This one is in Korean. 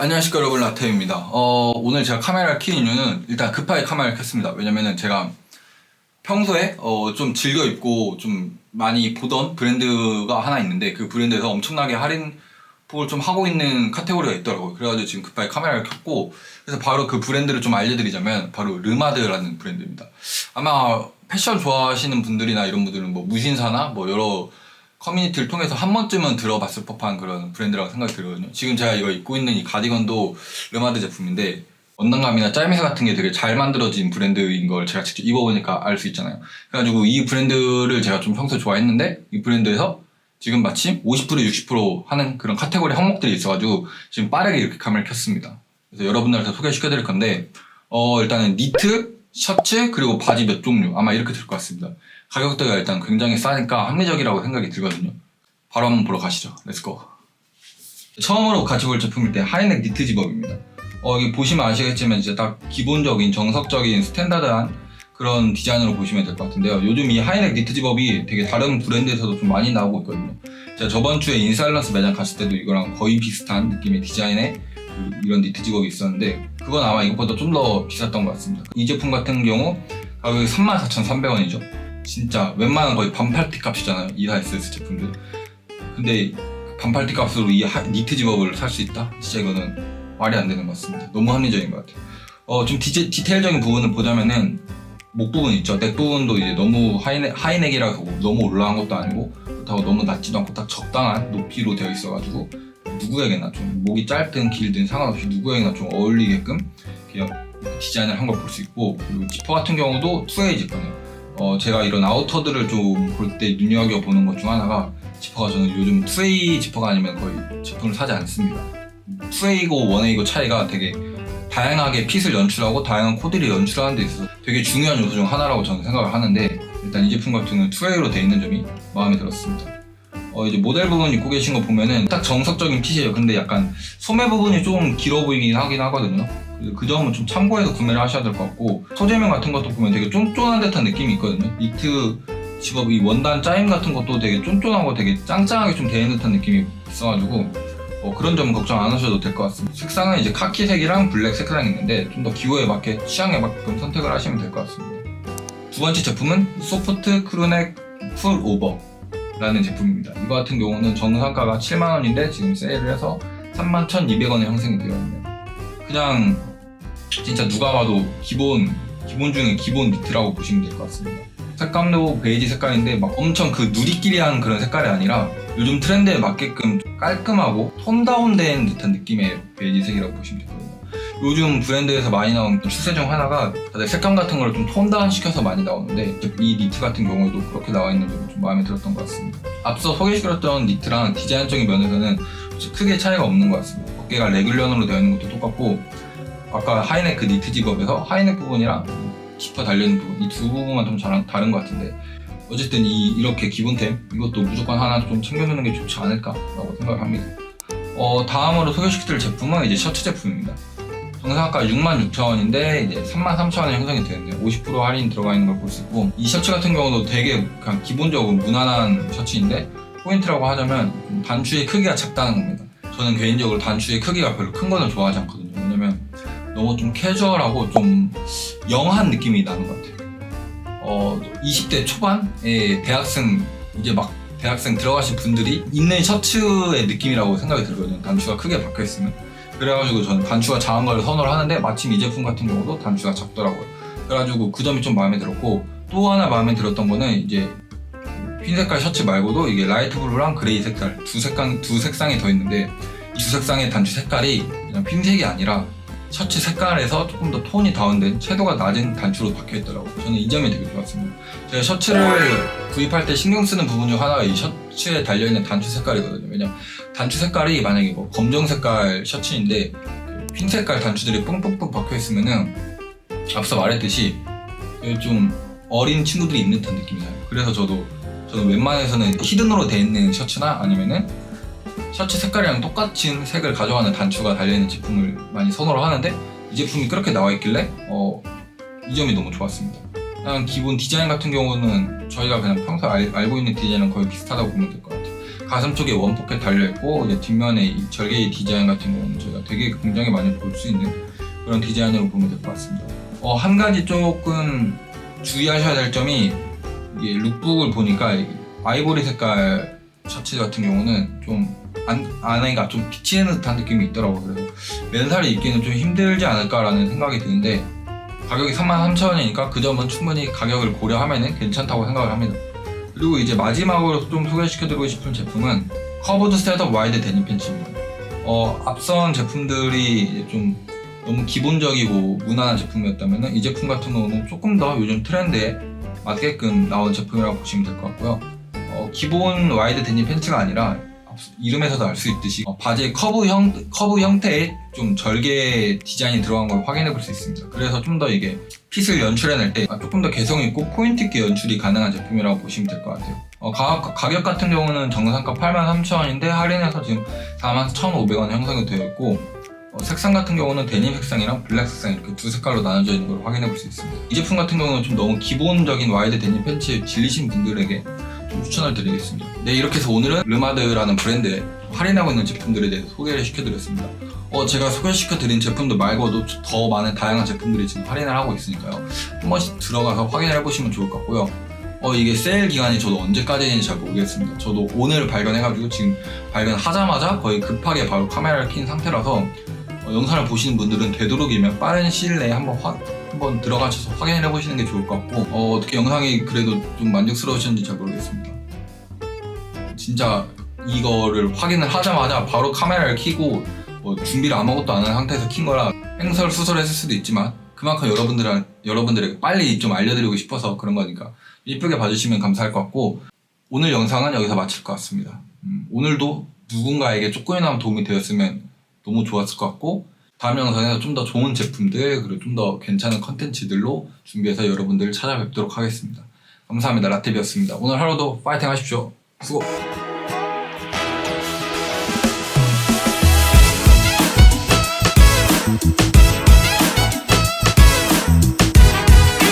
안녕하십니까 여러분 라테입니다. 어, 오늘 제가 카메라를 킨 이유는 일단 급하게 카메라를 켰습니다. 왜냐면은 제가 평소에 어, 좀 즐겨 입고 좀 많이 보던 브랜드가 하나 있는데 그 브랜드에서 엄청나게 할인 폭을 좀 하고 있는 카테고리가 있더라고요. 그래가지고 지금 급하게 카메라를 켰고 그래서 바로 그 브랜드를 좀 알려드리자면 바로 르마드라는 브랜드입니다. 아마 패션 좋아하시는 분들이나 이런 분들은 뭐 무신사나 뭐 여러 커뮤니티를 통해서 한 번쯤은 들어봤을 법한 그런 브랜드라고 생각이 들거든요. 지금 제가 이거 입고 있는 이 가디건도 르마드 제품인데 원단감이나 짤미새 같은 게 되게 잘 만들어진 브랜드인 걸 제가 직접 입어보니까 알 수 있잖아요. 그래가지고 이 브랜드를 제가 좀 평소에 좋아했는데 이 브랜드에서 지금 마침 50% 60% 하는 그런 카테고리 항목들이 있어가지고 지금 빠르게 이렇게 카메라를 켰습니다. 그래서 여러분들한테 소개시켜드릴 건데 어 일단은 니트, 셔츠 그리고 바지 몇 종류 아마 이렇게 될 것 같습니다. 가격대가 일단 굉장히 싸니까 합리적이라고 생각이 들거든요. 바로 한번 보러 가시죠. 렛츠고. 처음으로 같이 볼 제품일 때 하이넥 니트 집업입니다. 어, 여기 보시면 아시겠지만 이제 딱 기본적인 정석적인 스탠다드한 그런 디자인으로 보시면 될 것 같은데요. 요즘 이 하이넥 니트 집업이 되게 다른 브랜드에서도 좀 많이 나오고 있거든요. 제가 저번 주에 인사일런스 매장 갔을 때도 이거랑 거의 비슷한 느낌의 디자인의 그 이런 니트 집업이 있었는데 그건 아마 이것보다 좀 더 비쌌던 것 같습니다. 이 제품 같은 경우 가격이 34,300원이죠. 진짜 웬만한 거의 반팔티 값이잖아요. 이사이스 제품들. 근데 반팔티 값으로 이 하- 니트 집업을 살 수 있다? 진짜 이거는 말이 안 되는 것 같습니다. 너무 합리적인 것 같아요. 어, 좀 디제, 디테일적인 부분을 보자면은 목 부분 있죠. 넥 부분도 이제 너무 하이넥, 하이넥이라서 너무 올라간 것도 아니고 그렇다고 너무 낮지도 않고 딱 적당한 높이로 되어 있어가지고 누구에게나 좀 목이 짧든 길든 상관없이 누구에게나 좀 어울리게끔 이렇게 디자인을 한 걸 볼 수 있고 그리고 지퍼 같은 경우도 투웨이 지퍼네요. 어, 제가 이런 아우터들을 좀 볼 때 눈여겨 보는 것 중 하나가 지퍼가 저는 요즘 투웨이 지퍼가 아니면 거의 제품을 사지 않습니다. 투웨이고 원웨이고 차이가 되게 다양하게 핏을 연출하고 다양한 코디를 연출하는 데 있어서 되게 중요한 요소 중 하나라고 저는 생각을 하는데 일단 이 제품 같은 경우는 투웨이로 되어 있는 점이 마음에 들었습니다. 어, 이제 모델 부분 입고 계신 거 보면은 딱 정석적인 핏이에요. 근데 약간 소매 부분이 좀 길어 보이긴 하긴 하거든요. 그 점은 좀 참고해서 구매를 하셔야 될 것 같고 소재면 같은 것도 보면 되게 쫀쫀한 듯한 느낌이 있거든요. 니트 집업 이 원단 짜임 같은 것도 되게 쫀쫀하고 되게 짱짱하게 좀 되는 듯한 느낌이 있어가지고 어, 그런 점은 걱정 안 하셔도 될 것 같습니다. 색상은 이제 카키색이랑 블랙 색상이 있는데 좀 더 기호에 맞게 취향에 맞게끔 선택을 하시면 될 것 같습니다. 두 번째 제품은 소프트 크루넥 풀 오버 라는 제품입니다. 이거 같은 경우는 정상가가 7만 원인데 지금 세일을 해서 31,200원에 형성이 되어 있네요. 그냥 진짜 누가 봐도 기본 기본 중에 기본 니트라고 보시면 될 것 같습니다. 색감도 베이지 색깔인데 막 엄청 그 누리끼리한 그런 색깔이 아니라 요즘 트렌드에 맞게끔 깔끔하고 톤 다운된 듯한 느낌의 베이지색이라고 보시면 되거든요. 요즘 브랜드에서 많이 나온 추세 중 하나가 다들 색감 같은 걸 좀 톤 다운 시켜서 많이 나오는데 이 니트 같은 경우에도 그렇게 나와 있는 점이 좀 마음에 들었던 것 같습니다. 앞서 소개시켰던 니트랑 디자인적인 면에서는 크게 차이가 없는 것 같습니다. 어깨가 레귤런으로 되어 있는 것도 똑같고 아까 하이넥 그 니트 집업에서 하이넥 부분이랑 지퍼 달려있는 부분 이 두 부분만 좀 잘- 다른 것 같은데 어쨌든 이 이렇게 기본템 이것도 무조건 하나 좀 챙겨두는 게 좋지 않을까라고 생각을 합니다. 어 다음으로 소개시켜드릴 제품은 이제 셔츠 제품입니다. 정상가 66,000원인데 이제 33,000원에 형성이 되는데 50% 할인 들어가 있는 걸 볼 수 있고 이 셔츠 같은 경우도 되게 그냥 기본적으로 무난한 셔츠인데 포인트라고 하자면 단추의 크기가 작다는 겁니다. 저는 개인적으로 단추의 크기가 별로 큰 거는 좋아하지 않거든요. 왜냐면 너무 좀 캐주얼하고 좀 영한 느낌이 나는 것 같아요. 어, 20대 초반의 대학생 이제 막 대학생 들어가신 분들이 입는 셔츠의 느낌이라고 생각이 들거든요. 단추가 크게 박혀 있으면. 그래가지고 저는 단추가 작은 걸 선호를 하는데 마침 이 제품 같은 경우도 단추가 작더라고요. 그래가지고 그 점이 좀 마음에 들었고 또 하나 마음에 들었던 거는 이제 흰 색깔 셔츠 말고도 이게 라이트 블루랑 그레이 색깔 두 색상 두 색상이 더 있는데 이 두 색상의 단추 색깔이 그냥 흰색이 아니라 셔츠 색깔에서 조금 더 톤이 다운된 채도가 낮은 단추로 박혀 있더라고요. 저는 이 점이 되게 좋았습니다. 제가 셔츠를 구입할 때 신경 쓰는 부분 중 하나가 이 셔츠 에 달려있는 단추 색깔이거든요. 왜냐면 단추 색깔이 만약에 뭐 검정 색깔 셔츠인데 그흰 색깔 단추들이 뿡뿡뿡 박혀 있으면은 앞서 말했듯이 좀 어린 친구들이 입는 듯한 느낌이 나요. 그래서 저도 저는 웬만해서는 히든으로 돼 있는 셔츠나 아니면은 셔츠 색깔이랑 똑같은 색을 가져가는 단추가 달려있는 제품을 많이 선호를 하는데 이 제품이 그렇게 나와 있길래 어, 이 점이 너무 좋았습니다. 그냥 기본 디자인 같은 경우는 저희가 그냥 평소에 알, 알고 있는 디자인은 거의 비슷하다고 보면 될 것 같아요. 가슴 쪽에 원 포켓 달려있고 이제 뒷면에 이 절개 디자인 같은 경우는 저희가 되게 굉장히 많이 볼 수 있는 그런 디자인으로 보면 될 것 같습니다. 어, 한 가지 조금 주의하셔야 될 점이 이게 룩북을 보니까 이 아이보리 색깔 셔츠 같은 경우는 좀 안, 안에가 좀 비치는 듯한 느낌이 있더라고요. 그래서 맨살을 입기는 좀 힘들지 않을까라는 생각이 드는데 가격이 33,000원이니까 그 점은 충분히 가격을 고려하면 괜찮다고 생각을 합니다. 그리고 이제 마지막으로 좀 소개시켜드리고 싶은 제품은 커브드 셋업 와이드 데님 팬츠입니다. 어, 앞선 제품들이 좀 너무 기본적이고 무난한 제품이었다면 이 제품 같은 경우는 조금 더 요즘 트렌드에 맞게끔 나온 제품이라고 보시면 될 것 같고요. 어, 기본 와이드 데님 팬츠가 아니라 이름에서도 알 수 있듯이 어, 바지의 커브 형 커브 형태의 좀 절개 디자인이 들어간 걸 확인해 볼 수 있습니다. 그래서 좀 더 이게 핏을 연출해낼 때 아, 조금 더 개성 있고 포인트 있게 연출이 가능한 제품이라고 보시면 될 것 같아요. 어, 가, 가격 같은 경우는 정상가 83,000원인데 할인해서 지금 41,500원 형성이 되어 있고 어, 색상 같은 경우는 데님 색상이랑 블랙 색상 이렇게 두 색깔로 나눠져 있는 걸 확인해 볼 수 있습니다. 이 제품 같은 경우는 좀 너무 기본적인 와이드 데님 팬츠 질리신 분들에게 좀 추천을 드리겠습니다. 네, 이렇게 해서 오늘은 르마드라는 브랜드에 할인하고 있는 제품들에 대해서 소개를 시켜드렸습니다. 어, 제가 소개시켜드린 제품들 말고도 더 많은 다양한 제품들이 지금 할인을 하고 있으니까요. 한 번씩 들어가서 확인을 해보시면 좋을 것 같고요. 어, 이게 세일 기간이 저도 언제까지인지 잘 모르겠습니다. 저도 오늘 발견해가지고 지금 발견하자마자 거의 급하게 바로 카메라를 킨 상태라서 어, 영상을 보시는 분들은 되도록이면 빠른 시일 내에 한번 확, 한번 들어가셔서 확인을 해보시는 게 좋을 것 같고 어, 어떻게 영상이 그래도 좀 만족스러우셨는지 잘 모르겠습니다. 진짜 이거를 확인을 하자마자 바로 카메라를 켜고 뭐 준비를 아무것도 안 한 상태에서 킨 거라 횡설수설했을 수도 있지만 그만큼 여러분들 여러분들에게 빨리 좀 알려드리고 싶어서 그런 거니까 이쁘게 봐주시면 감사할 것 같고 오늘 영상은 여기서 마칠 것 같습니다. 음, 오늘도 누군가에게 조금이나마 도움이 되었으면 너무 좋았을 것 같고 다음 영상에서 좀 더 좋은 제품들 그리고 좀 더 괜찮은 컨텐츠들로 준비해서 여러분들을 찾아뵙도록 하겠습니다. 감사합니다. 라테비였습니다. 오늘 하루도 파이팅 하십시오. 수고!